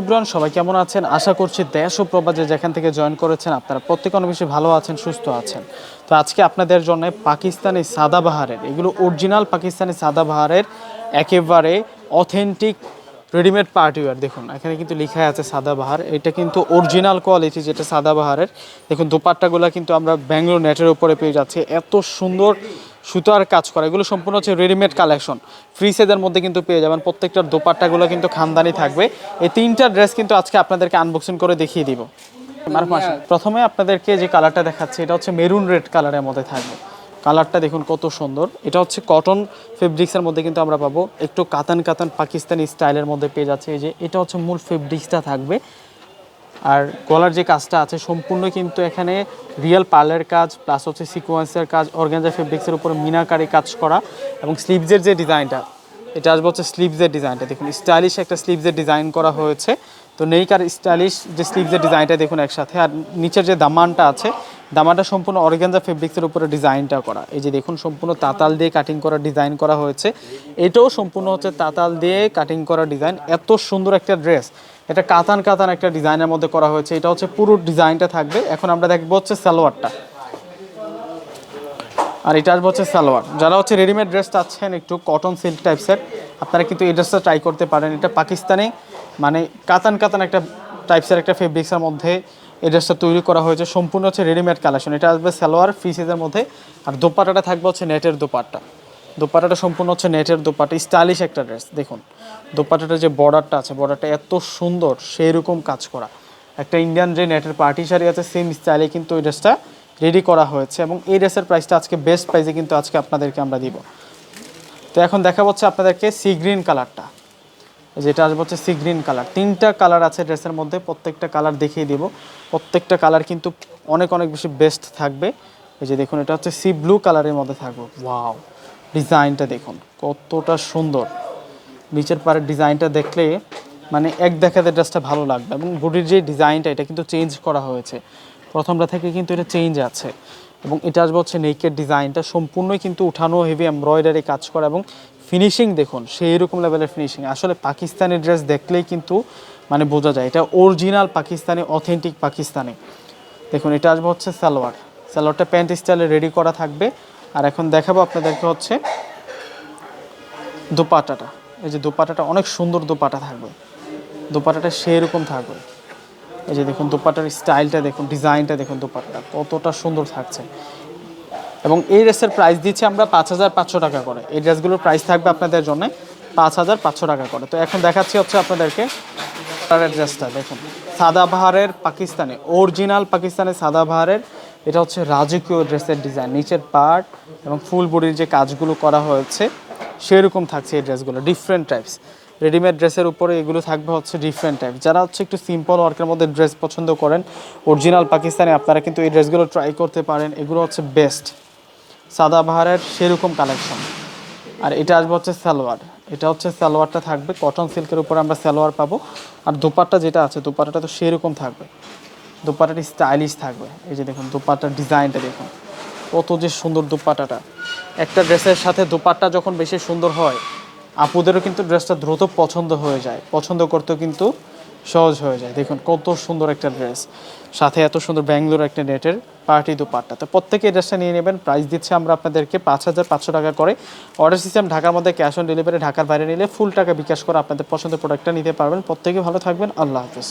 ইব্রান সবাই কেমন আছেন? আশা করছি দেশ ও প্রবাদে যেখান থেকে জয়েন করেছেন, আপনারা প্রত্যেক অনেক ভালো আছেন, সুস্থ আছেন। তো আজকে আপনাদের জন্য পাকিস্তানি সাদাবাহারের এগুলো অরিজিনাল পাকিস্তানি সাদাবাহারের একেবারে অথেন্টিক রেডিমেড পার্টিওয়ার দেখুন, এখানে কিন্তু লেখা আছে সাদাবাহার এটা কিন্তু অরিজিনাল কোয়ালিটি যেটা সাদাবাহারের দেখুন, দোপাট্টাগুলো কিন্তু আমরা ব্যাঙ্গালোর নেটের উপরে পেয়ে যাচ্ছি। এত সুন্দর সুতার কাজ করা। এগুলো সম্পূর্ণ হচ্ছে রেডিমেড কালেকশন ফ্রি সেজের মধ্যে কিন্তু পেয়ে যাবেন। প্রত্যেকটার দোপাট্টাগুলো কিন্তু খানদানি থাকবে। এই তিনটা ড্রেস কিন্তু আজকে আপনাদেরকে আনবক্সিং করে দেখিয়ে দিব। প্রথমে আপনাদেরকে যে কালারটা দেখাচ্ছি, এটা হচ্ছে মেরুন রেড কালারের মধ্যে থাকবে। কালারটা দেখুন কত সুন্দর। এটা হচ্ছে কটন ফেব্রিক্সের মধ্যে কিন্তু আমরা পাবো। একটু কাতান কাতান পাকিস্তানি স্টাইলের মধ্যে পেয়ে যাচ্ছে। এই যে, এটা হচ্ছে মূল ফেব্রিক্সটা থাকবে। আর গলার যে কাজটা আছে সম্পূর্ণ কিন্তু এখানে রিয়েল পার্লের কাজ প্লাস হচ্ছে সিকোয়েন্সের কাজ অর্গানজা ফেব্রিক্সের উপরে মিনাকারি কাজ করা এবং স্লিভসের যে ডিজাইনটা, এটা আসবে হচ্ছে স্লিভসের ডিজাইনটা। দেখুন স্টাইলিশ একটা স্লিভসের ডিজাইন করা হয়েছে। তো নেইকার স্টাইলিশ যে স্লিভসের ডিজাইনটা দেখুন একসাথে। আর নিচের যে দামানটা আছে, দামানটা সম্পূর্ণ অর্গানজা ফেব্রিক্সের উপরে ডিজাইনটা করা। এই যে দেখুন, সম্পূর্ণ তাতাল দিয়ে কাটিং করা ডিজাইন করা হয়েছে। এটাও সম্পূর্ণ হচ্ছে তাতাল দিয়ে কাটিং করা ডিজাইন এত সুন্দর একটা ড্রেস এটা কাতান কাতান একটা ডিজাইনের মধ্যে করা হয়েছে। এটা হচ্ছে পুরো ডিজাইনটা থাকবে। এখন আমরা দেখব হচ্ছে সালোয়ারটা। আর এটা আসবে হচ্ছে সালোয়ার। যারা হচ্ছে রেডিমেড ড্রেস চাচ্ছেন একটু কটন সিল্ক টাইপসের আপনারা কিন্তু এই ড্রেসটা ট্রাই করতে পারেন। এটা পাকিস্তানে মানে কাতান কাতান একটা টাইপসের একটা ফেব্রিক্সের মধ্যে এই ড্রেসটা তৈরি করা হয়েছে। সম্পূর্ণ হচ্ছে রেডিমেড কালেকশন এটা আসবে সালোয়ার ফ্রি সাইজের মধ্যে। আর দোপাট্টাটা থাকবে হচ্ছে নেটের দোপাট্টা। দোপাট্টাটা সম্পূর্ণ হচ্ছে নেটের দোপাটা স্টাইলিশ একটা ড্রেস দেখুন। দোপাট্টাটা যে বর্ডারটা আছে বর্ডারটা এত সুন্দর সেই রকম কাজ করা। একটা ইন্ডিয়ান যে নেটের পার্টি শাড়ি আছে সেম স্টাইলে কিন্তু ওই ড্রেসটা রেডি করা হয়েছে এবং এই ড্রেসের প্রাইসটা আজকে বেস্ট প্রাইসে কিন্তু আজকে আপনাদেরকে আমরা দিব। তো এখন দেখা হচ্ছে আপনাদেরকে সি গ্রিন কালারটা যেটা আসবে হচ্ছে সি গ্রিন কালার তিনটা কালার আছে ড্রেসের মধ্যে, প্রত্যেকটা কালার দেখিয়ে দিব। প্রত্যেকটা কালার কিন্তু অনেক অনেক বেশি বেস্ট থাকবে। এই যে দেখুন, এটা হচ্ছে সি ব্লু কালারের মধ্যে থাকবে। ওয়াও ডিজাইনটা দেখুন, কতটা সুন্দর। নিচের পাড়ের ডিজাইনটা দেখলে মানে এক দেখাতে ড্রেসটা ভালো লাগবে এবং বডির যে ডিজাইনটা, এটা কিন্তু চেঞ্জ করা হয়েছে। প্রথমটা থেকে কিন্তু এটা চেঞ্জ আছে এবং এটা আসবে হচ্ছে নেকের ডিজাইনটা, সম্পূর্ণই কিন্তু উঠানো হেভি এমব্রয়ডারি কাজ করা এবং ফিনিশিং দেখুন সেই রকম লেভেলের ফিনিশিং আসলে পাকিস্তানি ড্রেস দেখলেই কিন্তু মানে বোঝা যায়, এটা অরিজিনাল পাকিস্তানি অথেন্টিক পাকিস্তানি। দেখুন, এটা আসবে হচ্ছে সালোয়ার। সালোয়ারটা প্যান্ট স্টাইলে রেডি করা থাকবে। আর এখন দেখাবো আপনাদেরকে হচ্ছে দোপাটাটা। এই যে দোপাটাটা অনেক সুন্দর দোপাটা থাকবে। দোপাটাটা সেই রকম থাকবে। এই যে দেখুন দোপাটার স্টাইলটা দেখুন, ডিজাইনটা দেখুন দোপাটাটা, কতটা সুন্দর থাকছে। এবং এই ড্রেসের প্রাইস দিচ্ছি আমরা পাঁচ হাজার পাঁচশো টাকা করে। এই ড্রেসগুলোর প্রাইস থাকবে আপনাদের জন্য পাঁচ হাজার পাঁচশো টাকা করে। তো এখন দেখাচ্ছি হচ্ছে আপনাদেরকে ড্রেসটা, দেখুন। সাদা সাদাবাহারের পাকিস্তানে, অরিজিনাল পাকিস্তানের সাদাবাহারের এটা হচ্ছে রাজকীয় ড্রেসের ডিজাইন নিচের পার্ট এবং ফুল বডির যে কাজগুলো করা হয়েছে, সেরকম থাকছে এই ড্রেসগুলো ডিফারেন্ট টাইপস রেডিমেড ড্রেসের উপরে এগুলো থাকবে হচ্ছে ডিফারেন্ট টাইপ যারা হচ্ছে একটু সিম্পল ওয়ার্কের মধ্যে ড্রেস পছন্দ করেন অরিজিনাল পাকিস্তানি আপনারা কিন্তু এই ড্রেসগুলো ট্রাই করতে পারেন। এগুলো হচ্ছে বেস্ট সাদা সাদাবাহারের সেরকম কালেকশন আর এটা আসবে হচ্ছে সালোয়ার। এটা হচ্ছে সালোয়ারটা থাকবে কটন সিল্কের উপরে আমরা সালোয়ার পাবো। আর দোপাট্টা যেটা আছে, দোপাট্টাটা তো সেরকম থাকবে। দোপাট্টাটি স্টাইলিশ থাকবে। এই যে দেখুন দোপাট্টার ডিজাইনটা দেখুন। কত যে সুন্দর দোপাট্টাটা একটা ড্রেসের সাথে দোপাট্টা যখন বেশি সুন্দর হয়, আপুদেরও কিন্তু ড্রেসটা দ্রুত পছন্দ হয়ে যায়। পছন্দ করতেও কিন্তু সহজ হয়ে যায়। দেখুন, কত সুন্দর একটা ড্রেস। সাথে এত সুন্দর ব্যাঙ্গালোর একটা নেটের পার্টি দোপাট্টা। তো প্রত্যেকে ড্রেসটা নিয়ে নেবেন। প্রাইস দিচ্ছে আমরা আপনাদেরকে পাঁচ হাজার পাঁচশো টাকা করে। অর্ডার সিস্টেম ঢাকার মধ্যে ক্যাশ অন ডেলিভারি ঢাকার বাইরে নিলে ফুল টাকা বিকাশ করে আপনাদের পছন্দের প্রোডাক্টটা নিতে পারবেন। প্রত্যেকে ভালো থাকবেন। আল্লাহ হাফিজ।